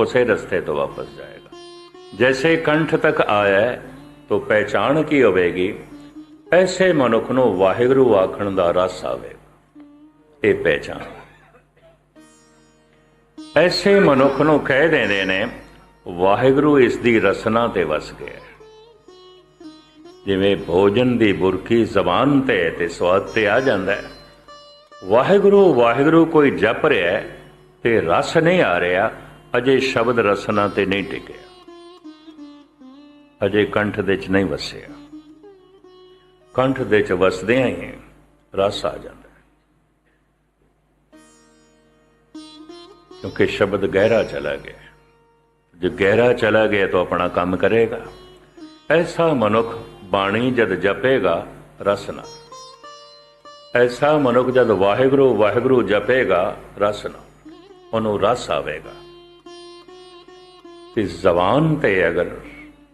ਉਸੇ ਰਸਤੇ ਤੋਂ ਵਾਪਸ ਜਾਏਗਾ। ਜੈਸੇ ਕੰਠ ਤੱਕ ਆਇਆ ਹੈ, ਤੋ ਪਹਿਚਾਨ ਕੀ ਹੋਵੇਗੀ? ਐਸੇ ਮਨੁੱਖ ਨੂੰ ਵਾਹਿਗੁਰੂ ਆਖਣ ਦਾ ਰਸ ਆਵੇਗਾ। ਇਹ ਪਹਿਚਾਨ ਐਸੇ ਮਨੁੱਖ ਨੂੰ ਕਹਿ ਦਿੰਦੇ ਨੇ ਵਾਹਿਗੁਰੂ ਇਸ ਦੀ ਰਸਨਾ ਤੇ ਵਸ ਗਿਆ ਜਿਵੇਂ ਭੋਜਨ ਦੀ ਬੁਰਕੀ ਜ਼ਬਾਨ ਤੇ ਤੇ ਸਵਾਦ ਤੇ ਆ ਜਾਂਦਾ ਹੈ। ਵਾਹਿਗੁਰੂ ਵਾਹਿਗੁਰੂ ਕੋਈ ਜਪ ਰਿਹਾ ਤੇ ਰਸ ਨਹੀਂ ਆ ਰਿਹਾ। ਅਜੇ ਸ਼ਬਦ ਰਸਨਾ ਤੇ ਨਹੀਂ ਟਿਕਿਆ। ਅਜੇ ਕੰਠ ਦੇ ਚ ਨਹੀਂ ਵਸਿਆ। ਕੰਠ ਦੇ ਚ ਵਸਦਿਆਂ ਹੀ ਰਸ ਆ ਜਾਂਦਾ ਕਿਉਂਕਿ ਸ਼ਬਦ ਗਹਿਰਾ ਚਲਾ ਗਿਆ ਜੇ ਗਹਿਰਾ ਚਲਾ ਗਿਆ ਤਾਂ ਆਪਣਾ ਕੰਮ ਕਰੇਗਾ। ਐਸਾ ਮਨੁੱਖ ਬਾਣੀ ਜਦ ਜਪੇਗਾ, ਰਸਨਾ। ਐਸਾ ਮਨੁੱਖ ਜਦ ਵਾਹਿਗੁਰੂ ਵਾਹਿਗੁਰੂ ਜਪੇਗਾ ਰਸ ਨਾਲ ਉਹਨੂੰ ਰਸ ਆਵੇਗਾ। ਤੇ ਜ਼ਬਾਨ ਤੇ ਅਗਰ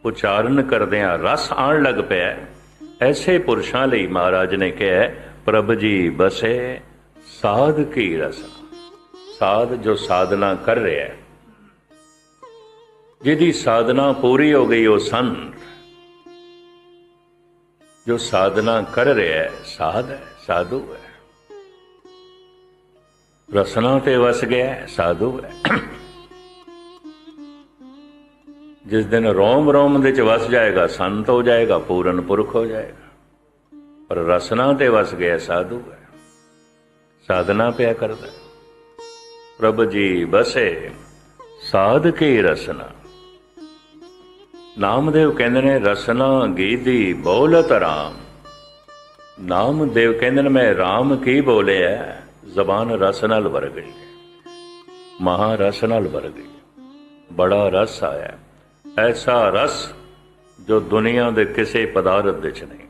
ਉਚਾਰਨ ਕਰਦਿਆਂ ਰਸ ਆਣ ਲੱਗ ਪਿਆ ਐਸੇ ਪੁਰਸ਼ਾਂ ਲਈ ਮਹਾਰਾਜ ਨੇ ਕਿਹਾ ਪ੍ਰਭ ਜੀ ਬਸੇ, ਸਾਧ ਕੀ ਰਸ? ਸਾਧ ਜੋ ਸਾਧਨਾ ਕਰ ਰਿਹਾ ਹੈ। ਜਿਹਦੀ ਸਾਧਨਾ ਪੂਰੀ ਹੋ ਗਈ ਉਹ ਸੰਤ। ਜੋ ਸਾਧਨਾ ਕਰ ਰਿਹਾ ਹੈ, ਸਾਧ ਹੈ, ਸਾਧੂ ਹੈ। ਰਸਨਾ ਤੇ ਵਸ ਗਿਆ ਸਾਧੂ ਹੈ। ਜਿਸ ਦਿਨ ਰੋਮ ਰੋਮ ਦੇ ਚ ਵਸ ਜਾਏਗਾ, ਸੰਤ ਹੋ ਜਾਏਗਾ, ਪੂਰਨ ਪੁਰਖ ਹੋ ਜਾਏਗਾ। ਪਰ ਰਸਨਾ ਤੇ ਵਸ ਗਿਆ ਸਾਧੂ ਹੈ। ਸਾਧਨਾ ਪਿਆ ਕਰਦਾ ਪ੍ਰਭ ਜੀ ਬਸੇ, ਸਾਧ ਕੇ ਰਸਨਾ? ਨਾਮਦੇਵ ਕਹਿੰਦੇ ਨੇ, ਰਸਨਾ ਗੀਦੀ ਬੋਲਤ ਰਾਮ। ਨਾਮਦੇਵ ਕਹਿੰਦੇ ਨੇ, ਮੈਂ ਰਾਮ ਕੀ ਬੋਲਿਆ? ਜ਼ਬਾਨ ਰਸ ਨਾਲ ਵਰ ਗਈ ਮਹਾ ਰਸ ਨਾਲ ਵਰ ਗਈ ਬੜਾ ਰਸ ਆਇਆ ਐਸਾ ਰਸ ਜੋ ਦੁਨੀਆ ਦੇ ਕਿਸੇ ਪਦਾਰਥ ਵਿੱਚ ਨਹੀਂ,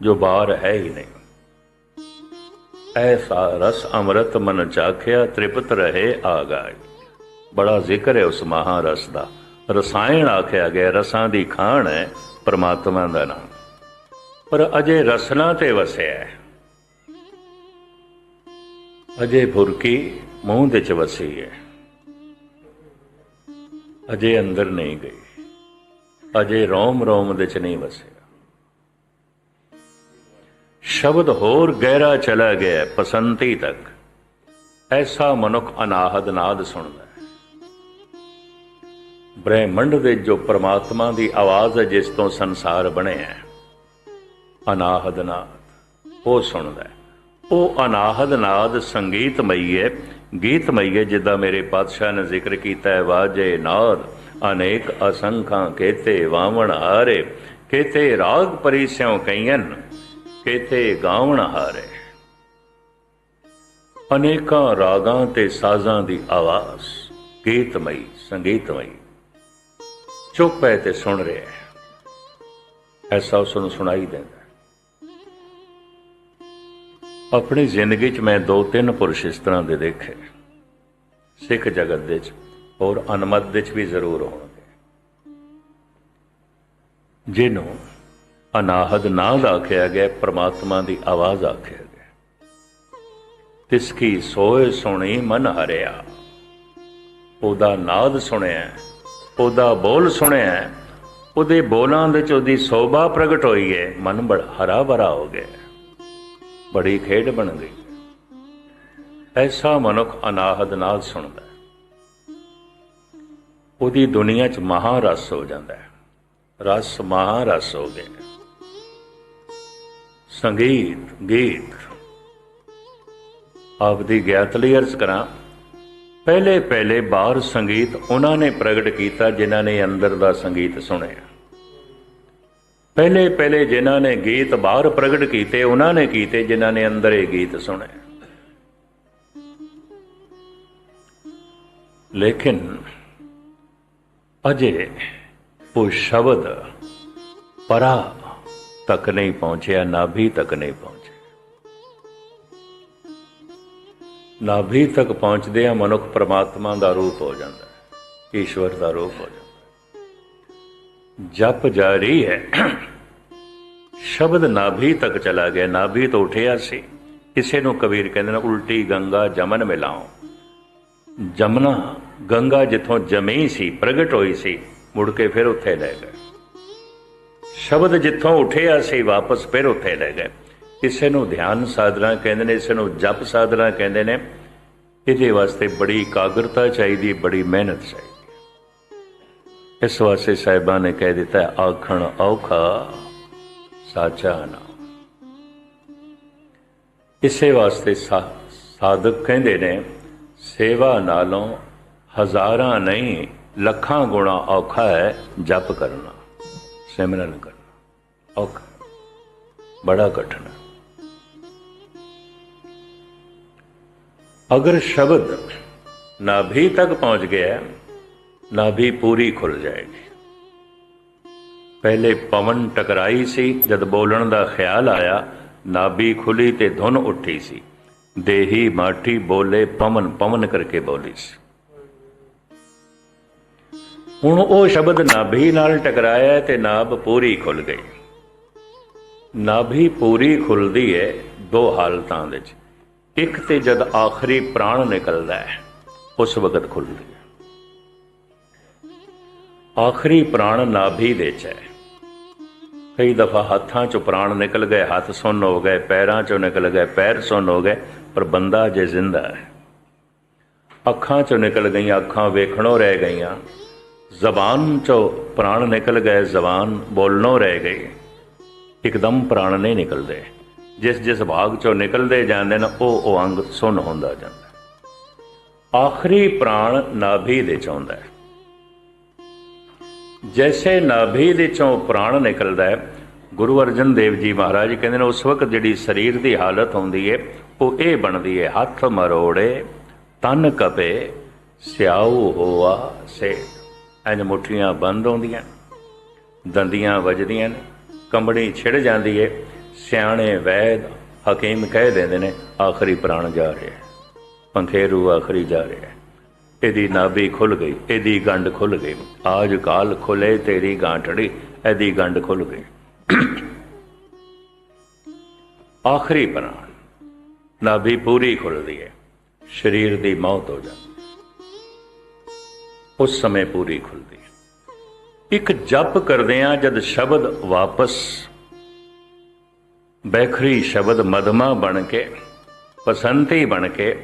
ਜੋ ਬਾਹਰ ਹੈ ਹੀ ਨਹੀਂ। ਐਸਾ ਰਸ ਅੰਮ੍ਰਿਤ ਮਨ ਚਾਖਿਆ ਤ੍ਰਿਪਤ ਰਹੇ ਆਗਾਈ ਬੜਾ ਜ਼ਿਕਰ ਹੈ ਉਸ ਮਹਾਰਸ ਦਾ। ਰਸਾਇਣ ਆਖਿਆ ਗਿਆ, ਰਸਾਂ ਦੀ ਖਾਣ ਹੈ ਪਰਮਾਤਮਾ ਦਾ ਨਾਮ। ਪਰ ਅਜੇ ਰਸਨਾ ਤੇ ਵਸਿਆ ਹੈ। ਅਜੇ ਭੁਰਕੀ ਮੂੰਹ ਦੇ ਚ ਵਸੀ ਹੈ। ਅਜੇ ਅੰਦਰ ਨਹੀਂ ਗਈ। ਅਜੇ ਰੋਮ ਰੋਮ ਵਿੱਚ ਨਹੀਂ ਵਸਿਆ। ਸ਼ਬਦ ਹੋਰ ਗਹਿਰਾ ਚਲਾ ਗਿਆ ਪਸੰਤੀ ਤੱਕ। ਐਸਾ ਮਨੁੱਖ ਅਨਾਹਦ ਨਾਦ ਸੁਣਦਾ ਬ੍ਰਹਿਮੰਡ ਦੇ ਜੋ ਪ੍ਰਮਾਤਮਾ ਦੀ ਆਵਾਜ਼ ਹੈ, ਜਿਸ ਤੋਂ ਸੰਸਾਰ ਬਣਿਆ ਹੈ, ਅਨਾਹਦ ਨਾਦ, ਉਹ ਸੁਣਦਾ ਉਹ ਅਨਾਹਦ ਨਾਦ ਸੰਗੀਤਮਈ ਹੈ ਗੀਤਮਈ ਹੈ ਜਿੱਦਾਂ ਮੇਰੇ ਪਾਤਸ਼ਾਹ ਨੇ ਜ਼ਿਕਰ ਕੀਤਾ ਹੈ, ਵਾਜੇ ਨਾਦ, ਅਨੇਕ ਅਸੰਖਾਂ ਕੇਤੇ ਵਾਵਣ ਹਾਰੇ, ਕੇਤੇ ਰਾਗ ਪਰਿਸਿਉ ਕਈਨ ਕੇਤੇ ਗਾਵਣ ਹਾਰੇ। ਅਨੇਕਾਂ ਰਾਗਾਂ ਤੇ ਸਾਜ਼ਾਂ ਦੀ ਆਵਾਜ਼ ਗੀਤਮਈ ਸੰਗੀਤਮਈ ਚੁੱਪ ਹੈ ਤੇ ਸੁਣ ਰਿਹਾ ਐਸਾ ਉਸ ਨੂੰ ਸੁਣਾਈ ਦਿੰਦਾ। ਆਪਣੀ ਜ਼ਿੰਦਗੀ 'ਚ ਮੈਂ ਦੋ ਤਿੰਨ ਪੁਰਸ਼ ਇਸ ਤਰ੍ਹਾਂ ਦੇ ਦੇਖੇ। ਸਿੱਖ ਜਗਤ ਦੇ 'ਚ ਔਰ ਅਨਮਤ ਦੇ 'ਚ ਵੀ ਜ਼ਰੂਰ ਹੋਣਗੇ। ਜਿਹਨੂੰ ਅਨਾਹਦ ਨਾਦ ਆਖਿਆ ਗਿਆ, ਪ੍ਰਮਾਤਮਾ ਦੀ ਆਵਾਜ਼ ਆਖਿਆ ਗਿਆ। ਤਿਸ ਕੀ ਸੋਏ ਸੁਣੀ ਮਨ ਹਰਿਆ। ਉਹਦਾ ਨਾਦ ਸੁਣਿਆ, ਉਹਦਾ ਬੋਲ ਸੁਣਿਆ, ਉਹਦੇ ਬੋਲਾਂ ਦੇ ਚ ਉਹਦੀ ਸੋਭਾ ਪ੍ਰਗਟ ਹੋਈ ਹੈ ਮਨ ਬੜਾ ਹਰਾ ਭਰਾ ਹੋ ਗਿਆ। ਬੜੀ ਖੇਡ ਬਣ ਗਈ ਐਸਾ ਮਨੁੱਖ ਅਨਾਹਦ ਨਾਲ ਸੁਣਦਾ ਉਹਦੀ ਦੁਨੀਆ 'ਚ ਮਹਾਰਸ ਹੋ ਜਾਂਦਾ ਹੈ। ਰਸ ਮਹਾਰਸ ਹੋ ਗਿਆ ਸੰਗੀਤ, ਗੀਤ। ਆਪਦੀ ਗਿਆਤ ਲਈ ਅਰਜ਼ ਕਰਾਂ ਪਹਿਲੇ ਪਹਿਲੇ ਬਾਹਰ ਸੰਗੀਤ ਉਹਨਾਂ ਨੇ ਪ੍ਰਗਟ ਕੀਤਾ ਜਿਨ੍ਹਾਂ ਨੇ ਅੰਦਰ ਦਾ ਸੰਗੀਤ ਸੁਣਿਆ। ਪਹਿਲੇ ਪਹਿਲੇ ਜਿਨ੍ਹਾਂ ਨੇ ਗੀਤ ਬਾਹਰ ਪ੍ਰਗਟ ਕੀਤੇ, ਉਹਨਾਂ ਨੇ ਕੀਤੇ ਜਿਨ੍ਹਾਂ ਨੇ ਅੰਦਰ ਇਹ ਗੀਤ ਸੁਣੇ। ਲੇਕਿਨ ਅਜੇ ਉਹ ਸ਼ਬਦ ਪਰਾ ਤੱਕ ਨਹੀਂ ਪਹੁੰਚਿਆ ਨਾਭੀ ਤੱਕ ਨਹੀਂ ਪਹੁੰਚਿਆ। ਨਾਭੀ ਤੱਕ ਪਹੁੰਚਦੇ ਆ ਮਨੁੱਖ ਪ੍ਰਮਾਤਮਾ ਦਾ ਰੂਪ ਹੋ ਜਾਂਦਾ ਹੈ, ਈਸ਼ਵਰ ਦਾ ਰੂਪ ਹੋ ਜਾਂਦਾ ਜਪ ਜਾਰੀ ਹੈ। ਸ਼ਬਦ ਨਾਭੀ ਤੱਕ ਚਲਾ ਗਿਆ। ਨਾਭੀ ਤੋਂ ਉਠਿਆ ਸੀ। ਕਿਸੇ ਨੂੰ ਕਬੀਰ ਕਹਿੰਦੇ ਨੇ, ਉਲਟੀ ਗੰਗਾ ਜਮਨ ਮਿਲਾਓ। ਜਮਨਾ ਗੰਗਾ ਜਿੱਥੋਂ ਜਮੀ ਸੀ, ਪ੍ਰਗਟ ਹੋਈ ਸੀ, ਮੁੜ ਕੇ ਫਿਰ ਉੱਥੇ ਲੈ ਗਏ। ਸ਼ਬਦ ਜਿੱਥੋਂ ਉਠਿਆ ਸੀ, ਵਾਪਸ ਫਿਰ ਉੱਥੇ ਲੈ ਗਏ। ਇਸੇ ਨੂੰ ਧਿਆਨ ਸਾਧਨਾ ਕਹਿੰਦੇ ਨੇ ਇਸੇ ਨੂੰ ਜਪ ਸਾਧਨਾ ਕਹਿੰਦੇ ਨੇ, ਇਹਦੇ ਵਾਸਤੇ ਬੜੀ ਇਕਾਗਰਤਾ ਚਾਹੀਦੀ, ਬੜੀ ਮਿਹਨਤ ਚਾਹੀਦੀ। ਇਸ ਵਾਸਤੇ ਸਾਹਿਬਾਂ ਨੇ ਕਹਿ ਦਿੱਤਾ ਆਖਣ ਔਖਾ ਸਾਚਾ ਨਾ। ਇਸੇ ਵਾਸਤੇ ਸਾ- ਸਾਧਕ ਕਹਿੰਦੇ ਨੇ, ਸੇਵਾ ਨਾਲੋਂ ਹਜ਼ਾਰਾਂ ਨਹੀਂ, ਲੱਖਾਂ ਗੁਣਾ ਔਖਾ ਹੈ ਜਪ ਕਰਨਾ ਸਿਮਰਨ ਕਰਨਾ। ਔਖਾ, ਬੜਾ ਕਠਿਨ ਹੈ। ਅਗਰ ਸ਼ਬਦ ਨਾਭੀ ਤੱਕ ਪਹੁੰਚ ਗਿਆ ਨਾਭੀ ਪੂਰੀ ਖੁੱਲ ਜਾਏਗੀ। ਪਹਿਲੇ ਪਵਨ ਟਕਰਾਈ ਸੀ, ਜਦ ਬੋਲਣ ਦਾ ਖਿਆਲ ਆਇਆ, ਨਾਭੀ ਖੁੱਲੀ ਤੇ ਧੁਨ ਉੱਠੀ ਸੀ। ਦੇਹੀ ਮਾਠੀ ਬੋਲੇ ਪਵਨ ਪਵਨ ਕਰਕੇ ਬੋਲੀ ਸੀ। ਹੁਣ ਉਹ ਸ਼ਬਦ ਨਾਭੀ ਨਾਲ ਟਕਰਾਇਆ ਤੇ ਨਾਭ ਪੂਰੀ ਖੁੱਲ ਗਈ। ਨਾਭੀ ਪੂਰੀ ਖੁੱਲਦੀ ਹੈ ਦੋ ਹਾਲਤਾਂ ਵਿੱਚ। ਇੱਕ ਤੇ ਜਦ ਆਖਰੀ ਪ੍ਰਾਣ ਨਿਕਲਦਾ ਹੈ, ਉਸ ਵਕਤ ਖੁੱਲਦੀ ਹੈ ਆਖਰੀ ਪ੍ਰਾਣ ਨਾਭੀ ਦੇ ਚ। ਹੈ ਕਈ ਦਫਾ ਹੱਥਾਂ ਚੋਂ ਪ੍ਰਾਣ ਨਿਕਲ ਗਏ, ਹੱਥ ਸੁੰਨ ਹੋ ਗਏ, ਪੈਰਾਂ ਚੋਂ ਨਿਕਲ ਗਏ, ਪੈਰ ਸੁੰਨ ਹੋ ਗਏ, ਪਰ ਬੰਦਾ ਜੇ ਜ਼ਿੰਦਾ ਹੈ, ਅੱਖਾਂ ਚੋਂ ਨਿਕਲ ਗਈਆਂ, ਅੱਖਾਂ ਵੇਖਣੋਂ ਰਹਿ ਗਈਆਂ, ਜ਼ਬਾਨ ਚੋਂ ਪ੍ਰਾਣ ਨਿਕਲ ਗਏ, ਜ਼ਬਾਨ ਬੋਲਣੋਂ ਰਹਿ ਗਈ, ਇੱਕਦਮ ਪ੍ਰਾਣ ਨਹੀਂ ਨਿਕਲਦੇ। ਜਿਸ ਜਿਸ ਭਾਗ ਚੋਂ ਨਿਕਲਦੇ ਜਾਂਦੇ ਨੇ, ਉਹ ਉਹ ਅੰਗ ਸੁੰਨ ਹੁੰਦਾ ਜਾਂਦਾ। ਆਖਰੀ ਪ੍ਰਾਣ ਨਾਭੀ ਦੇ ਚਾਹੁੰਦਾ ਹੈ। ਜੈਸੇ ਨਾਭੀ ਦੇ ਚੋਂ ਪ੍ਰਾਣ ਨਿਕਲਦਾ ਹੈ ਗੁਰੂ ਅਰਜਨ ਦੇਵ ਜੀ ਮਹਾਰਾਜ ਕਹਿੰਦੇ ਨੇ ਉਸ ਵਕਤ ਜਿਹੜੀ ਸਰੀਰ ਦੀ ਹਾਲਤ ਹੁੰਦੀ ਹੈ ਉਹ ਇਹ ਬਣਦੀ ਹੈ ਹੱਥ ਮਰੋੜੇ ਤਨ ਕਪੇ ਸਿਆਉ ਹੋਆ ਸੇ ਐਨ ਮੁੱਠੀਆਂ ਬੰਦ ਹੁੰਦੀਆਂ ਦੰਦੀਆਂ ਵੱਜਦੀਆਂ ਨੇ ਕੰਬੜੀ ਛਿੜ ਜਾਂਦੀ ਹੈ ਸਿਆਣੇ ਵੈਦ ਹਕੀਮ ਕਹਿ ਦਿੰਦੇ ਨੇ ਆਖਰੀ ਪ੍ਰਾਣ ਜਾ ਰਿਹਾ ਪੰਖੇਰੂ ਆਖਰੀ ਜਾ ਰਿਹਾ ਇਹਦੀ ਨਾਭੀ ਖੁੱਲ ਗਈ, ਇਹਦੀ ਗੰਢ ਖੁੱਲ ਗਈ। ਆਜ ਕਾਲ ਖੁੱਲੇ ਤੇਰੀ ਗਾਂਠੜੀ, ਇਹਦੀ ਗੰਢ ਖੁੱਲ ਗਈ। ਆਖਰੀ ਪ੍ਰਾਣ, ਨਾਭੀ ਪੂਰੀ ਖੁੱਲਦੀ ਹੈ, ਸਰੀਰ ਦੀ ਮੌਤ ਹੋ ਜਾਂਦੀ ਉਸ ਸਮੇਂ ਪੂਰੀ ਖੁੱਲਦੀ ਹੈ। ਇੱਕ ਜਪ ਕਰਦੇ ਆ ਜਦ ਸ਼ਬਦ ਵਾਪਸ, ਬੈਖਰੀ ਸ਼ਬਦ ਮਦਮਾ ਬਣ ਕੇ ਪਸੰਤੀ ਬਣ ਕੇ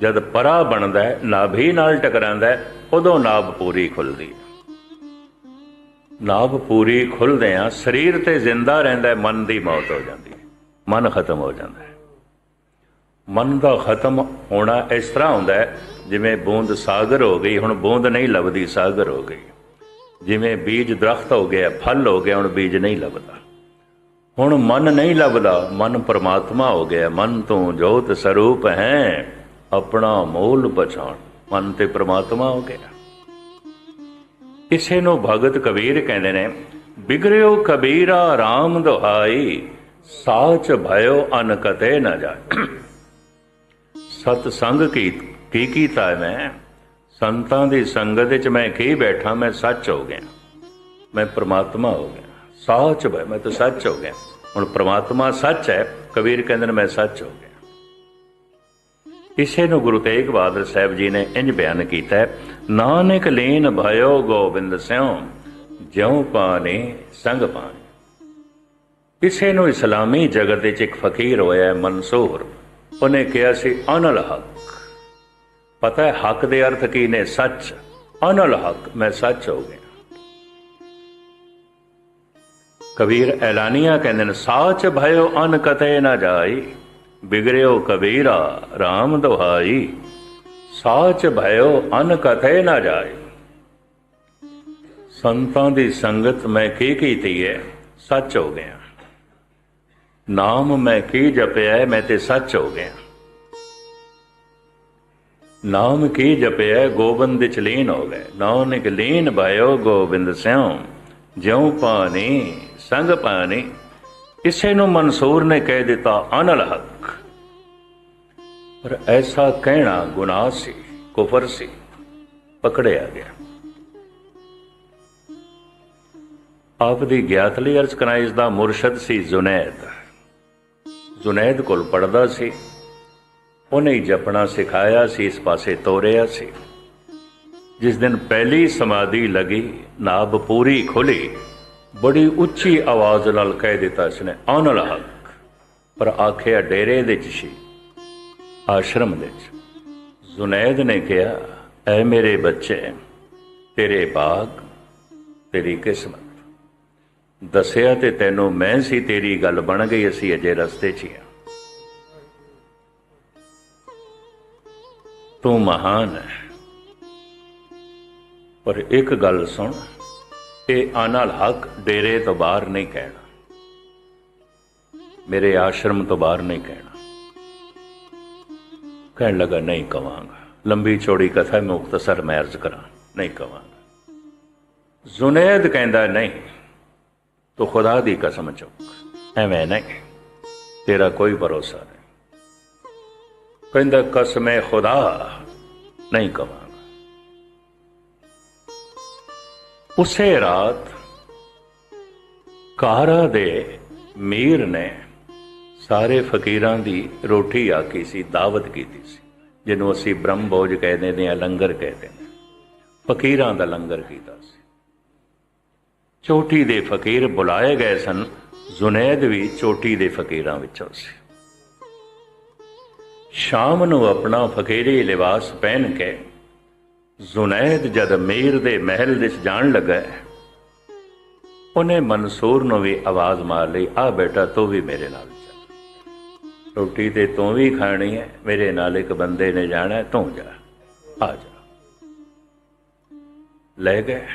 ਜਦ ਪਰਾ ਬਣਦਾ ਹੈ, ਨਾਭੀ ਨਾਲ ਟਕਰਾਂਦਾ ਹੈ, ਉਦੋਂ ਨਾਭ ਪੂਰੀ ਖੁੱਲਦੀ ਹੈ। ਨਾਭ ਪੂਰੀ ਖੁੱਲਦੇ ਆ ਸਰੀਰ ਤੇ ਜ਼ਿੰਦਾ ਰਹਿੰਦਾ ਹੈ, ਮਨ ਦੀ ਮੌਤ ਹੋ ਜਾਂਦੀ ਹੈ। ਮਨ ਖਤਮ ਹੋ ਜਾਂਦਾ ਹੈ। ਮਨ ਦਾ ਖਤਮ ਹੋਣਾ ਇਸ ਤਰ੍ਹਾਂ ਹੁੰਦਾ ਹੈ, ਜਿਵੇਂ ਬੂੰਦ ਸਾਗਰ ਹੋ ਗਈ, ਹੁਣ ਬੂੰਦ ਨਹੀਂ ਲੱਭਦੀ, ਸਾਗਰ ਹੋ ਗਈ। ਜਿਵੇਂ ਬੀਜ ਦਰਖਤ ਹੋ ਗਿਆ, ਫਲ ਹੋ ਗਿਆ, ਹੁਣ ਬੀਜ ਨਹੀਂ ਲੱਭਦਾ। ਹੁਣ ਮਨ ਨਹੀਂ ਲੱਭਦਾ, ਮਨ ਪਰਮਾਤਮਾ ਹੋ ਗਿਆ, ਮਨ ਤੋਂ ਜੋਤ ਸਰੂਪ ਹੈ। ਆਪਣਾ ਮੋਲ ਪਛਾਣ, ਮਨ ਤੇ ਪ੍ਰਮਾਤਮਾ ਹੋ ਗਿਆ। ਇਸੇ ਨੂੰ ਭਗਤ ਕਬੀਰ ਕਹਿੰਦੇ ਨੇ, ਬਿਗਰਿਓ ਕਬੀਰਾ RAM ਦੁਹਾਈ, ਸਾਚ ਭਇਓ ਅਨ ਕਤੇ ਨਾ ਜਾਏ ਸਤ ਸੰਗ ਕੀ ਕੀ ਕੀਤਾ ਮੈਂ? ਸੰਤਾਂ ਦੀ ਸੰਗਤ ਵਿੱਚ ਮੈਂ ਕੀ ਬੈਠਾ? ਮੈਂ ਸੱਚ ਹੋ ਗਿਆ। ਮੈਂ ਪ੍ਰਮਾਤਮਾ ਹੋ ਗਿਆ। ਸੱਚ ਭਇ ਮੈਂ ਤਾਂ ਸੱਚ ਹੋ ਗਿਆ। ਹੁਣ ਪ੍ਰਮਾਤਮਾ ਸੱਚ ਹੈ। ਕਬੀਰ ਕਹਿੰਦੇ ਨੇ, ਮੈਂ ਸੱਚ ਹੋ ਗਿਆ। ਇਸੇ ਨੂੰ ਗੁਰੂ ਤੇਗ ਬਹਾਦਰ ਸਾਹਿਬ ਜੀ ਨੇ ਇੰਜ ਬਿਆਨ ਕੀਤਾ ਹੈ, ਨਾਨਕ ਲੇਨ ਭਇਓ ਗੋਬਿੰਦ ਸਿਉ, ਜਿਉ ਪਾਣੀ ਸੰਗ ਪਾਣੀ। ਇਸੇ ਨੂੰ ਇਸਲਾਮੀ ਜਗਤ ਵਿੱਚ ਇੱਕ ਫਕੀਰ ਹੋਇਆ ਮਨਸੂਰ। ਉਹਨੇ ਕਿਹਾ ਸੀ, ਅਨਲ ਹਕ। ਪਤਾ ਹੈ, ਹੱਕ ਦੇ ਅਰਥ ਕੀ ਨੇ? ਸੱਚ। ਅਨਲ ਹਕ, ਮੈਂ ਸੱਚ ਹੋ ਗਿਆ। ਕਬੀਰ ਐਲਾਨੀਆਂ ਕਹਿੰਦੇ ਨੇ, ਸਾਚ ਭਇਓ ਅਨ ਕਤੇ ਨਾ ਜਾਈ। ਬਿਗੜਿਓ ਕਬੀਰਾ RAM ਦੁਹਾਈ ਸਾਚ ਭਇਓ ਅਨ ਕਤੇ ਨਾ ਜਾਏ ਸੰਤਾਂ ਦੀ ਸੰਗਤ ਮੈਂ ਕੀ ਕੀਤੀ ਹੈ ਸੱਚ ਹੋ ਗਿਆ ਨਾਮ ਮੈਂ ਕੀ ਜਪਿਆ ਮੈਂ ਤੇ ਸੱਚ ਹੋ ਗਿਆ ਨਾਮ ਕੀ ਜਪਿਆ ਗੋਬਿੰਦ ਚ ਲੀਨ ਹੋ ਗਏ ਨਾਨਕ ਲੀਨ ਭਇਓ ਗੋਬਿੰਦ ਸਿਉ ਜਿਉ ਪਾਣੀ ਸੰਗ ਪਾਣੀ ਇਸੇ ਨੂੰ ਮਨਸੂਰ ਨੇ ਕਹਿ ਦਿੱਤਾ ਅਨਲਹਤ ਪਰ ਐਸਾ ਕਹਿਣਾ ਗੁਨਾਹ ਸੀ, ਕੁਫਰ ਸੀ, ਪਕੜਿਆ ਗਿਆ। ਆਪ ਦੀ ਗਿਆਤ ਲਈ ਅਰਜ਼ ਕਰਾਂ, ਇਸ ਦਾ ਮੁਰਸ਼ਦ ਸੀ ਜ਼ੁਨੈਦ। ਜ਼ੁਨੈਦ ਕੋਲ ਪੜਦਾ ਸੀ, ਉਹਨੇ ਹੀ ਜਪਣਾ ਸਿਖਾਇਆ ਸੀ, ਇਸ ਪਾਸੇ ਤੋਰਿਆ ਸੀ। ਜਿਸ ਦਿਨ ਪਹਿਲੀ ਸਮਾਧੀ ਲਗੀ ਨਾਭ ਪੂਰੀ ਖੁੱਲੀ, ਬੜੀ ਉੱਚੀ ਆਵਾਜ਼ ਨਾਲ ਕਹਿ ਦਿੱਤਾ ਇਸਨੇ ਆਨਲ ਹੱਕ। ਪਰ ਆਖਿਆ, ਡੇਰੇ ਦੇ ਚ ਸੀ। ਆਸ਼ਰਮ ਵਿੱਚ। ਜ਼ੁਨੈਦ ਨੇ ਕਿਹਾ, ਐ ਮੇਰੇ ਬੱਚੇ, ਤੇਰੇ ਬਾਗ, ਤੇਰੀ ਕਿਸਮਤ। ਦੱਸਿਆ ਤੇ ਤੈਨੂੰ ਮੈਂ ਸੀ ਤੇਰੀ ਗੱਲ ਬਣ ਗਈ, ਅਸੀਂ ਅਜੇ ਰਸਤੇ 'ਚ ਹੀ ਹਾਂ ਤੂੰ ਮਹਾਨ ਹੈ ਪਰ ਇੱਕ ਗੱਲ ਸੁਣ ਇਹ ਆਨਲ ਹੱਕ ਡੇਰੇ ਤੋਂ ਬਾਹਰ ਨਹੀਂ ਕਹਿਣਾ। ਮੇਰੇ ਆਸ਼ਰਮ ਤੋਂ ਬਾਹਰ ਨਹੀਂ ਕਹਿਣਾ। ਕਹਿਣ ਲੱਗਾ, ਨਹੀਂ ਕਵਾਂਗਾ। ਲੰਬੀ ਚੌੜੀ ਕਥਾ ਮੈਂ ਮੁਖਤਸਰ ਮੈਂ ਅਰਜ਼ ਕਰਾਂ, ਨਹੀਂ ਕਵਾਂਗਾ। ਜ਼ੁਨੈਦ ਕਹਿੰਦਾ, ਨਹੀਂ, ਤੂੰ ਖੁਦਾ ਦੀ ਕਸਮ ਚੁੱਕ, ਐਵੇਂ ਨਹੀਂ, ਤੇਰਾ ਕੋਈ ਭਰੋਸਾ ਨਹੀਂ। ਕਹਿੰਦਾ, ਕਸਮੇ ਖੁਦਾ, ਨਹੀਂ ਕਵਾਂਗਾ। ਉਸੇ ਰਾਤ ਕਾਰਾ ਦੇ ਮੀਰ ਨੇ ਸਾਰੇ ਫਕੀਰਾਂ ਦੀ ਰੋਟੀ ਆਕੀ ਸੀ, ਦਾਵਤ ਕੀਤੀ ਸੀ। ਜਿਹਨੂੰ ਅਸੀਂ ਬ੍ਰਹਮ ਭੋਜ ਕਹਿੰਦੇ ਨੇ ਲੰਗਰ ਕਹਿੰਦੇ ਨੇ। ਫਕੀਰਾਂ ਦਾ ਲੰਗਰ ਕੀਤਾ ਸੀ। ਚੋਟੀ ਦੇ ਫਕੀਰ ਬੁਲਾਏ ਗਏ ਸਨ। ਜ਼ੁਨੈਦ ਵੀ ਚੋਟੀ ਦੇ ਫਕੀਰਾਂ ਵਿੱਚੋਂ ਸੀ। ਸ਼ਾਮ ਨੂੰ ਆਪਣਾ ਫਕੀਰੀ ਲਿਬਾਸ ਪਹਿਨ ਕੇ ਜ਼ੁਨੈਦ ਜਦ ਮੀਰ ਦੇ ਮਹਿਲ ਵਿੱਚ ਜਾਣ ਲੱਗਾ, ਉਹਨੇ ਮਨਸੂਰ ਨੂੰ ਵੀ ਆਵਾਜ਼ ਮਾਰ ਲਈ, ਆ ਬੇਟਾ, ਤੂੰ ਵੀ ਮੇਰੇ ਨਾਲ ਰੋਟੀ ਤੇ ਤੂੰ ਵੀ ਖਾਣੀ ਹੈ। ਮੇਰੇ ਨਾਲ ਇੱਕ ਬੰਦੇ ਨੇ ਜਾਣਾ ਤੂੰ ਜਾ। ਆ ਜਾ। ਲੈ ਗਏ।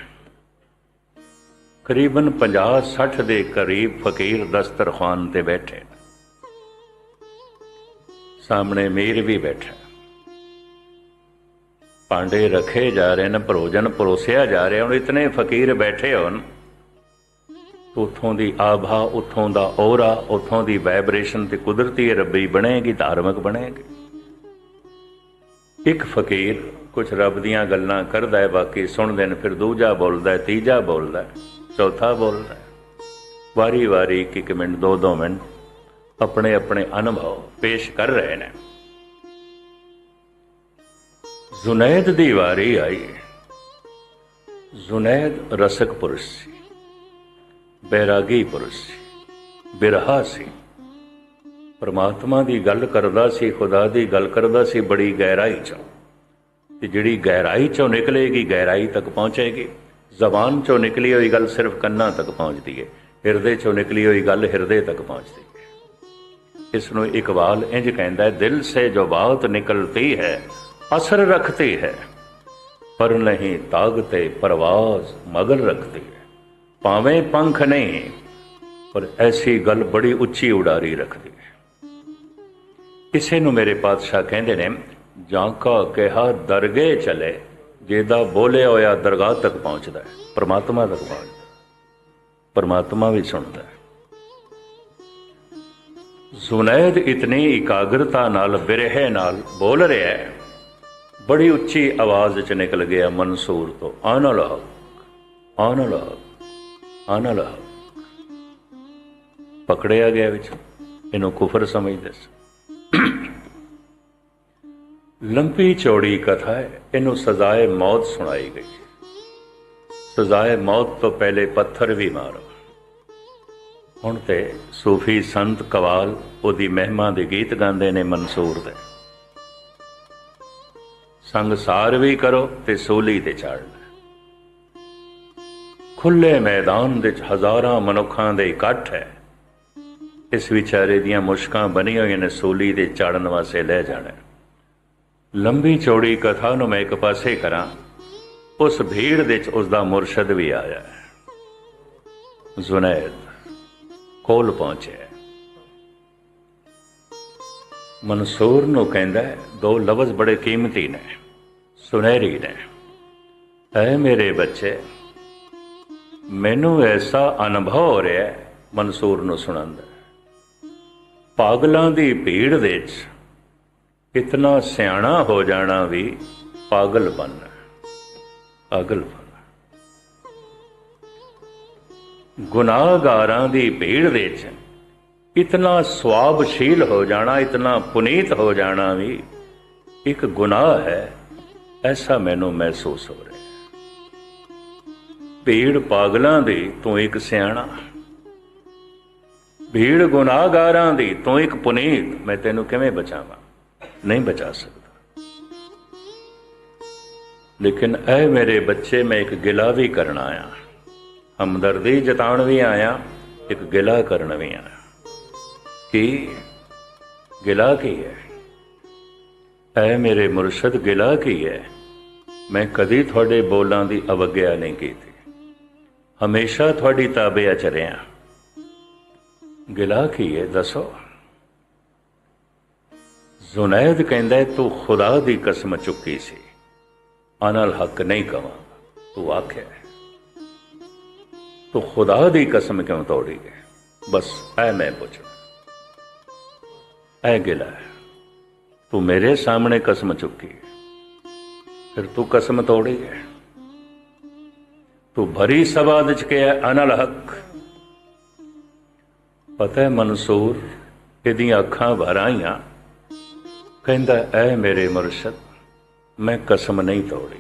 ਕਰੀਬਨ 50-60 ਦੇ ਕਰੀਬ ਫਕੀਰ ਦਸਤਰਖਾਨ ਤੇ ਬੈਠੇ। ਨੇ। ਸਾਹਮਣੇ ਮੀਰ ਵੀ ਬੈਠਾ। ਪਾਂਡੇ ਰੱਖੇ ਜਾ ਰਹੇ ਨੇ, ਭੋਜਨ ਪਰੋਸਿਆ ਜਾ ਰਿਹਾ। ਹੁਣ ਇਤਨੇ ਫਕੀਰ ਬੈਠੇ ਹੋਣ ਉਥੋਂ ਦੀ ਆਭਾ, ਉਥੋਂ ਦਾ ਔਰਾ, ਉਥੋਂ ਦੀ ਵਾਈਬ੍ਰੇਸ਼ਨ ਤੇ ਕੁਦਰਤੀ ਰੱਬੀ ਬਣੇਗੀ, ਧਾਰਮਿਕ ਬਣੇਗੀ। ਇੱਕ ਫਕੀਰ ਕੁਝ ਰੱਬ ਦੀਆਂ ਗੱਲਾਂ ਕਰਦਾ ਹੈ, ਬਾਕੀ ਸੁਣਦੇ ਨੇ, ਫਿਰ ਦੂਜਾ ਬੋਲਦਾ ਹੈ, ਤੀਜਾ ਬੋਲਦਾ ਹੈ, ਚੌਥਾ ਬੋਲਦਾ ਹੈ। ਵਾਰੀ ਵਾਰੀ ਇੱਕ ਇੱਕ ਮਿੰਟ ਦੋ ਦੋ ਮਿੰਟ ਆਪਣੇ ਆਪਣੇ ਅਨੁਭਵ ਪੇਸ਼ ਕਰ ਰਹੇ ਨੇ। ਜ਼ੁਨੈਦ ਦੀ ਵਾਰੀ ਆਈ। ਜ਼ੁਨੈਦ ਰਸਕ ਪੁਰਸ਼ ਸੀ। ਬੈਰਾਗੀ ਪੁਰਸ਼ ਸੀ, ਬਿਰਹਾ ਸੀ। ਪਰਮਾਤਮਾ ਦੀ ਗੱਲ ਕਰਦਾ ਸੀ, ਖੁਦਾ ਦੀ ਗੱਲ ਕਰਦਾ ਸੀ, ਬੜੀ ਗਹਿਰਾਈ ਚੋਂ। ਤੇ ਜਿਹੜੀ ਗਹਿਰਾਈ ਚੋਂ ਨਿਕਲੇਗੀ, ਗਹਿਰਾਈ ਤੱਕ ਪਹੁੰਚੇਗੀ। ਜ਼ਬਾਨ ਚੋਂ ਨਿਕਲੀ ਹੋਈ ਗੱਲ ਸਿਰਫ ਕੰਨਾਂ ਤੱਕ ਪਹੁੰਚਦੀ ਹੈ ਹਿਰਦੇ ਚੋਂ ਨਿਕਲੀ ਹੋਈ ਗੱਲ ਹਿਰਦੇ ਤੱਕ ਪਹੁੰਚਦੀ ਹੈ ਇਸ ਨੂੰ ਇਕਬਾਲ ਇੰਜ ਕਹਿੰਦਾ ਹੈ ਦਿਲ ਸੇ ਜੋ ਬਾਤ ਨਿਕਲਤੀ ਹੈ, ਅਸਰ ਰਖਤੀ ਹੈ। ਪਰ ਨਹੀਂ ਤਾਗਤੇ ਪਰਵਾਜ਼ ਮਗਰ ਰਖਤੀ ਹੈ। ਭਾਵੇਂ ਪੰਖ ਨਹੀਂ, ਪਰ ਐਸੀ ਗੱਲ ਬੜੀ ਉੱਚੀ ਉਡਾਰੀ ਰੱਖਦੀ ਕਿਸੇ ਨੂੰ ਮੇਰੇ ਪਾਤਸ਼ਾਹ ਕਹਿੰਦੇ ਨੇ, ਜਾਂ ਕਾ ਕਿਹਾ ਦਰਗੇ ਚਲੇ, ਜਿਹਦਾ ਬੋਲੇ ਹੋਇਆ ਦਰਗਾਹ ਤੱਕ ਪਹੁੰਚਦਾ ਹੈ, ਪਰਮਾਤਮਾ ਤੱਕ ਪਹੁੰਚਦਾ ਹੈ। ਪਰਮਾਤਮਾ ਵੀ ਸੁਣਦਾ ਹੈ। ਜ਼ੁਨੈਦ ਇਤਨੀ ਇਕਾਗਰਤਾ ਨਾਲ, ਬਿਰਹਿ ਨਾਲ ਬੋਲ ਰਿਹਾ ਹੈ। ਬੜੀ ਉੱਚੀ ਆਵਾਜ਼ ਚ ਨਿਕਲ ਗਿਆ ਮਨਸੂਰ ਤੋਂ ਆਨਲ ਹਕ ਆਨਲ ਹਕ ਆਨਲ ਪਕੜਿਆ ਗਿਆ ਵਿੱਚ। ਇਹਨੂੰ ਕੁਫਰ ਸਮਝਦੇ ਸੀ। ਲੰਪੀ ਚੌੜੀ ਕਥਾ ਹੈ। ਇਹਨੂੰ ਸਜ਼ਾਏ ਮੌਤ ਸੁਣਾਈ ਗਈ। ਸਜ਼ਾਏ ਮੌਤ ਤੋਂ ਪਹਿਲੇ ਪੱਥਰ ਵੀ ਮਾਰੋ। ਹੁਣ ਤੇ ਸੂਫੀ ਸੰਤ ਕਵਾਲ ਉਹਦੀ ਮਹਿਮਾ ਦੇ ਗੀਤ ਗਾਉਂਦੇ ਨੇ ਮਨਸੂਰ ਦੇ। ਸੰਗਸਾਰ ਵੀ ਕਰੋ ਤੇ ਸੋਲੀ ਤੇ ਚੜ੍ਹਨਾ ਖੁੱਲੇ ਮੈਦਾਨ ਵਿੱਚ ਹਜ਼ਾਰਾਂ ਮਨੁੱਖਾਂ ਦੇ ਇਕੱਠ ਹੈ। ਇਸ ਵਿਚਾਰੇ ਦੀਆਂ ਮੁਸ਼ਕਾਂ ਬਣੀਆਂ ਹੋਈਆਂ ਨੇ ਸੋਲੀ ਤੇ ਚੜਨ ਵਾਸਤੇ ਲੈ ਜਾਣਾ। ਲੰਬੀ ਚੌੜੀ ਕਥਾ ਨੂੰ ਮੈਂ ਇੱਕ ਪਾਸੇ ਕਰਾਂ, ਉਸ ਭੀੜ ਵਿੱਚ ਉਸ ਦਾ ਮੁਰਸ਼ਦ ਵੀ ਆਇਆ ਹੈ। ਜ਼ੁਨੈਦ, ਕੋਲ ਪਹੁੰਚਿਆ ਮਨਸੂਰ ਨੂੰ ਕਹਿੰਦਾ ਦੋ ਲਫ਼ਜ਼ ਬੜੇ ਕੀਮਤੀ ਨੇ, ਸੁਨਹਿਰੀ ਨੇ। ਐ ਮੇਰੇ ਬੱਚੇ ਮੈਨੂੰ ਐਸਾ ਅਨੁਭਵ ਹੋ ਰਿਹਾ ਮਨਸੂਰ ਨੂੰ ਸੁਣਾਉਂਦਾ ਪਾਗਲਾਂ ਦੀ ਭੀੜ ਵਿੱਚ ਇਤਨਾ ਸਿਆਣਾ ਹੋ ਜਾਣਾ ਵੀ ਪਾਗਲ ਬਣਨਾ ਪਾਗਲ ਬਣਨਾ ਗੁਨਾਹਗਾਰਾਂ ਦੀ ਭੀੜ ਵਿੱਚ ਇਤਨਾ ਸਵਾਬਸ਼ੀਲ ਹੋ ਜਾਣਾ, ਇਤਨਾ ਪੁਨੀਤ ਹੋ ਜਾਣਾ ਵੀ ਇੱਕ ਗੁਨਾਹ ਹੈ, ਐਸਾ ਮੈਨੂੰ ਮਹਿਸੂਸ ਹੋ ਰਿਹਾ। ਭੀੜ ਪਾਗਲਾਂ ਦੀ ਤੂੰ ਇੱਕ ਸਿਆਣਾ। ਭੀੜ ਗੁਨਾਹਗਾਰਾਂ ਦੀ ਤੂੰ ਇੱਕ ਪੁਨੀਤ। ਮੈਂ ਤੈਨੂੰ ਕਿਵੇਂ ਬਚਾਵਾਂ? ਨਹੀਂ ਬਚਾ ਸਕਦਾ। ਲੇਕਿਨ ਐ ਮੇਰੇ ਬੱਚੇ, ਮੈਂ ਇੱਕ ਗਿਲਾ ਵੀ ਕਰਨ ਆਇਆ। ਹਮਦਰਦੀ ਜਤਾਉਣ ਵੀ ਆਇਆ, ਇੱਕ ਗਿਲਾ ਕਰਨ ਵੀ ਆਇਆ। ਕੀ? ਗਿਲਾ ਕੀ ਹੈ? ਐ ਮੇਰੇ ਮੁਰਸ਼ਦ ਗਿਲਾ ਕੀ ਹੈ? ਮੈਂ ਕਦੀ ਤੁਹਾਡੇ ਬੋਲਾਂ ਦੀ ਅਵਗਿਆ ਨਹੀਂ ਕੀਤੀ। ਹਮੇਸ਼ਾ ਤੁਹਾਡੀ ਤਾਬਿਆ ਚ ਰਿਹਾ ਗਿਲਾ ਕੀ ਹੈ ਦੱਸੋ? ਜ਼ੁਨੈਦ ਕਹਿੰਦਾ ਤੂੰ ਖੁਦਾ ਦੀ ਕਸਮ ਚੁੱਕੀ ਸੀ। ਅਨਲ ਹੱਕ ਨਹੀਂ ਕਵਾਂ, ਤੂੰ ਆਖਿਆ ਤੂੰ ਖੁਦਾ ਦੀ ਕਸਮ ਕਿਉਂ ਤੋੜੀ ਹੈ ਬਸ, ਐ ਮੈਂ ਪੁੱਛਦਾ ਐ ਗਿਲਾ ਤੂੰ ਮੇਰੇ ਸਾਹਮਣੇ ਕਸਮ ਚੁੱਕੀ ਫਿਰ ਤੂੰ ਕਸਮ ਤੋੜੀ ਹੈ ਤੂੰ ਭਰੀ ਸਭਾ ਵਿੱਚ ਕਿਹਾ ਅਨਲ ਹੱਕ। ਪਤਾ ਹੈ ਮਨਸੂਰ, ਇਹਦੀਆਂ ਅੱਖਾਂ ਭਰ ਕਹਿੰਦਾ, ਐ ਮੇਰੇ ਮੁਰਸ਼ਦ, ਮੈਂ ਕਸਮ ਨਹੀਂ ਤੋੜੀ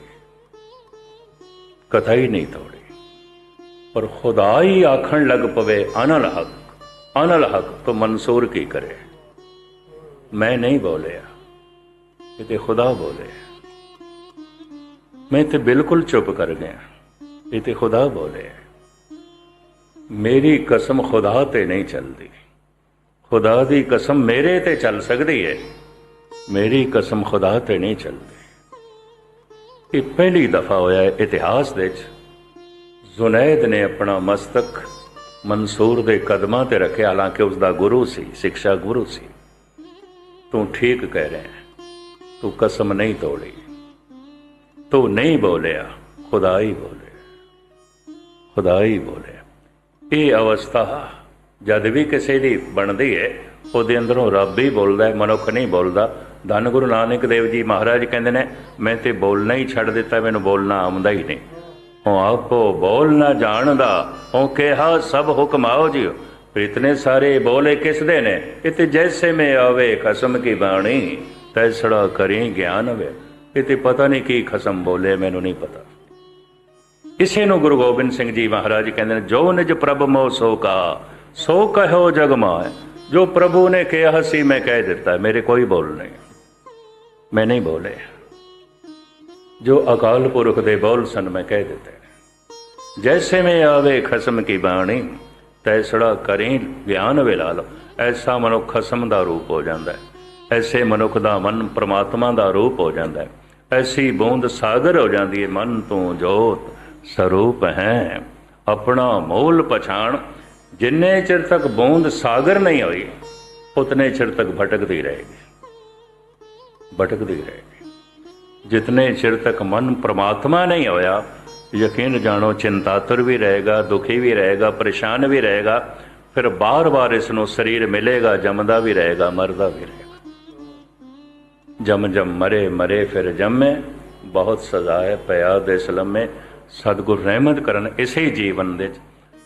ਕਥਾ ਹੀ ਨਹੀਂ ਤੋੜੀ। ਪਰ ਖੁਦਾ ਹੀ ਆਖਣ ਲੱਗ ਪਵੇ, ਅਨਲ ਹੱਕ ਅਨਲ ਹੱਕ ਤਾਂ ਮਨਸੂਰ ਕੀ ਕਰੇ? ਮੈਂ ਨਹੀਂ ਬੋਲਿਆ, ਇਹ ਤੇ ਖੁਦਾ ਬੋਲੇ। ਮੈਂ ਤੇ ਬਿਲਕੁਲ ਚੁੱਪ ਕਰ ਗਿਆ। ਇਹ ਤੇ ਖੁਦਾ ਬੋਲੇ ਮੇਰੀ ਕਸਮ ਖੁਦਾ ਤੇ ਨਹੀਂ ਚੱਲਦੀ। ਖੁਦਾ ਦੀ ਕਸਮ ਮੇਰੇ ਤੇ ਚੱਲ ਸਕਦੀ ਹੈ। ਮੇਰੀ ਕਸਮ ਖੁਦਾ ਤੇ ਨਹੀਂ ਚੱਲਦੀ। ਇਹ ਪਹਿਲੀ ਦਫਾ ਹੋਇਆ ਹੈ ਇਤਿਹਾਸ ਦੇ ਵਿੱਚ। ਜ਼ੁਨੈਦ ਨੇ ਆਪਣਾ ਮਸਤਕ ਮਨਸੂਰ ਦੇ ਕਦਮਾਂ ਤੇ ਰੱਖਿਆ, ਹਾਲਾਂਕਿ ਉਸ ਦਾ ਗੁਰੂ ਸੀ, ਸਿੱਖਿਆ ਗੁਰੂ ਸੀ। ਤੂੰ ਠੀਕ ਕਹਿ ਰਿਹਾ ਤੂੰ ਕਸਮ ਨਹੀਂ ਤੋੜੀ। ਤੂੰ ਨਹੀਂ ਬੋਲਿਆ, ਖੁਦਾ ਹੀ ਬੋਲੇ। ਖੁਦਾ ਹੀ ਬੋਲੇ। ਇਹ ਅਵਸਥਾ ਜਦ ਵੀ ਕਿਸੇ ਦੀ ਬਣਦੀ ਹੈ ਉਹਦੇ ਅੰਦਰੋਂ ਰੱਬ ਹੀ ਬੋਲਦਾ ਹੈ ਮਨੁੱਖ ਨਹੀਂ ਬੋਲਦਾ। ਧੰਨ ਗੁਰੂ ਨਾਨਕ ਦੇਵ ਜੀ ਮਹਾਰਾਜ ਕਹਿੰਦੇ ਨੇ, ਮੈਂ ਤੇ ਬੋਲਣਾ ਹੀ ਛੱਡ ਦਿੱਤਾ, ਮੈਨੂੰ ਬੋਲਣਾ ਆਉਂਦਾ ਹੀ ਨਹੀਂ। ਉਹ ਆਪੋ ਬੋਲ ਨਾ ਜਾਣਦਾ, ਉਹ ਕਿਹਾ ਸਭ ਹੁਕਮ ਆਓ ਜਿਓ। ਇਤਨੇ ਸਾਰੇ ਬੋਲੇ ਕਿਸ ਦੇ ਨੇ? ਇਹ ਤੇ ਜੈਸੇ ਮੈਂ ਆਵੇ ਕਸਮ ਕੀ ਬਾਣੀ, ਤੈਸੜਾ ਕਰੀ ਗਿਆਨ ਵੇ। ਇਹ ਪਤਾ ਨਹੀਂ ਕੀ ਖਸਮ ਬੋਲੇ, ਮੈਨੂੰ ਨਹੀਂ ਪਤਾ। ਇਸੇ ਨੂੰ ਗੁਰੂ ਗੋਬਿੰਦ ਸਿੰਘ ਜੀ ਮਹਾਰਾਜ ਕਹਿੰਦੇ ਨੇ, ਜੋ ਨਿਜ ਪ੍ਰਭ ਮੋ ਸੋ ਕਾ, ਸੋ ਕਹਿਓ ਜਗ ਮਾਇ। ਜੋ ਪ੍ਰਭੂ ਨੇ ਕਿਹਾ ਸੀ ਮੈਂ ਕਹਿ ਦਿੱਤਾ, ਮੇਰੇ ਕੋਈ ਬੋਲ ਨਹੀਂ। ਮੈਂ ਨਹੀਂ ਬੋਲੇ। ਜੋ ਅਕਾਲ ਪੁਰਖ ਦੇ ਬੋਲ ਸਨ, ਮੈਂ ਕਹਿ ਦਿੱਤੇ। ਜੈਸੇ ਮੈਂ ਆਵੇ ਖਸਮ ਕੀ ਬਾਣੀ, ਤੈਸੜਾ ਕਰੇ ਗਿਆਨ ਵੇਲਾ ਲੋ ਐਸਾ ਮਨੁੱਖ ਖਸਮ ਦਾ ਰੂਪ ਹੋ ਜਾਂਦਾ ਹੈ। ਐਸੇ ਮਨੁੱਖ ਦਾ ਮਨ ਪ੍ਰਮਾਤਮਾ ਦਾ ਰੂਪ ਹੋ ਜਾਂਦਾ ਹੈ। ਐਸੀ ਬੂੰਦ ਸਾਗਰ ਹੋ ਜਾਂਦੀ ਹੈ, ਮਨ ਤੋਂ ਜੋਤ। ਸਰੂਪ ਹੈ। ਆਪਣਾ ਮੂਲ ਪਛਾਣ ਜਿੰਨੇ ਚਿਰ ਤੱਕ ਬੂੰਦ ਸਾਗਰ ਨਹੀਂ ਹੋਈ, ਉਤਨੇ ਚਿਰ ਤੱਕ ਭਟਕਦੀ ਰਹੇਗੀ। ਭਟਕਦੀ ਰਹੇਗੀ। ਜਿਤਨੇ ਚਿਰ ਤੱਕ ਮਨ ਪ੍ਰਮਾਤਮਾ ਨਹੀਂ ਹੋਇਆ, ਯਕੀਨ ਜਾਣੋ ਚਿੰਤਾਤੁਰ ਵੀ ਰਹੇਗਾ, ਦੁਖੀ ਵੀ ਰਹੇਗਾ, ਪਰੇਸ਼ਾਨ ਵੀ ਰਹੇਗਾ, ਫਿਰ ਬਾਰ-ਬਾਰ ਇਸ ਨੂੰ ਸਰੀਰ ਮਿਲੇਗਾ, ਜੰਮਦਾ ਵੀ ਰਹੇਗਾ, ਮਰਦਾ ਵੀ ਰਹੇਗਾ। ਜਮ ਜਮ ਮਰੇ ਮਰੇ ਫਿਰ ਜੰਮੇ, ਬਹੁਤ ਸਜ਼ਾ ਹੈ ਪਿਆ ਦੇ ਸਲਮੇ ਸਤਿਗੁਰ ਰਹਿਮਤ ਕਰਨ ਇਸੇ ਜੀਵਨ ਦੇ ਵਿੱਚ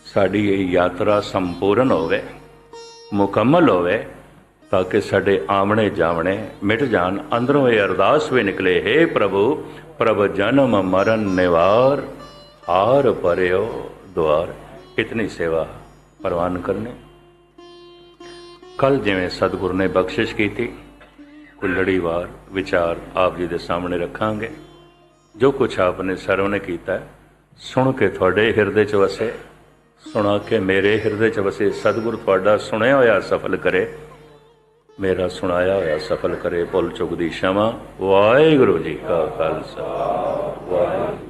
ਸਾਡੀ ਇਹ ਯਾਤਰਾ ਸੰਪੂਰਨ ਹੋਵੇ, ਮੁਕੰਮਲ ਹੋਵੇ, ਤਾਂ ਕਿ ਸਾਡੇ ਆਮਣੇ ਜਾਵਣੇ ਮਿਟ ਜਾਣ, ਅੰਦਰੋਂ ਇਹ ਅਰਦਾਸ ਵੀ ਨਿਕਲੇ हे ਪ੍ਰਭੂ, ਪ੍ਰਭ ਜਨਮ ਮਰਨ ਨਿਵਾਰ, ਹਾਰ ਪਰਿਓ ਦੁਆਰ। ਇਤਨੀ ਸੇਵਾ ਪ੍ਰਵਾਨ ਕਰਨੇ। ਕੱਲ ਜਿਵੇਂ ਸਤਿਗੁਰ ਨੇ ਬਖਸ਼ਿਸ਼ ਕੀਤੀ ਕੋਈ ਲੜੀਵਾਰ ਵਿਚਾਰ ਆਪ ਜੀ ਦੇ ਸਾਹਮਣੇ ਰੱਖਾਂਗੇ। ਜੋ ਕੁਛ ਆਪ ਨੇ ਸਰਵ ਕੀਤਾ ਸੁਣ ਕੇ ਤੁਹਾਡੇ ਹਿਰਦੇ 'ਚ ਵਸੇ, ਸੁਣਾ ਕੇ ਮੇਰੇ ਹਿਰਦੇ 'ਚ ਵਸੇ, ਸਤਿਗੁਰ ਤੁਹਾਡਾ ਸੁਣਿਆ ਹੋਇਆ ਸਫਲ ਕਰੇ, ਮੇਰਾ ਸੁਣਾਇਆ ਹੋਇਆ ਸਫਲ ਕਰੇ, ਭੁੱਲ ਚੁਗਦੀ ਦੀ ਸ਼ਮਾ। ਵਾਹਿਗੁਰੂ ਜੀ ਕਾ ਖਾਲਸਾ, ਵਾਹਿਗੁਰੂ।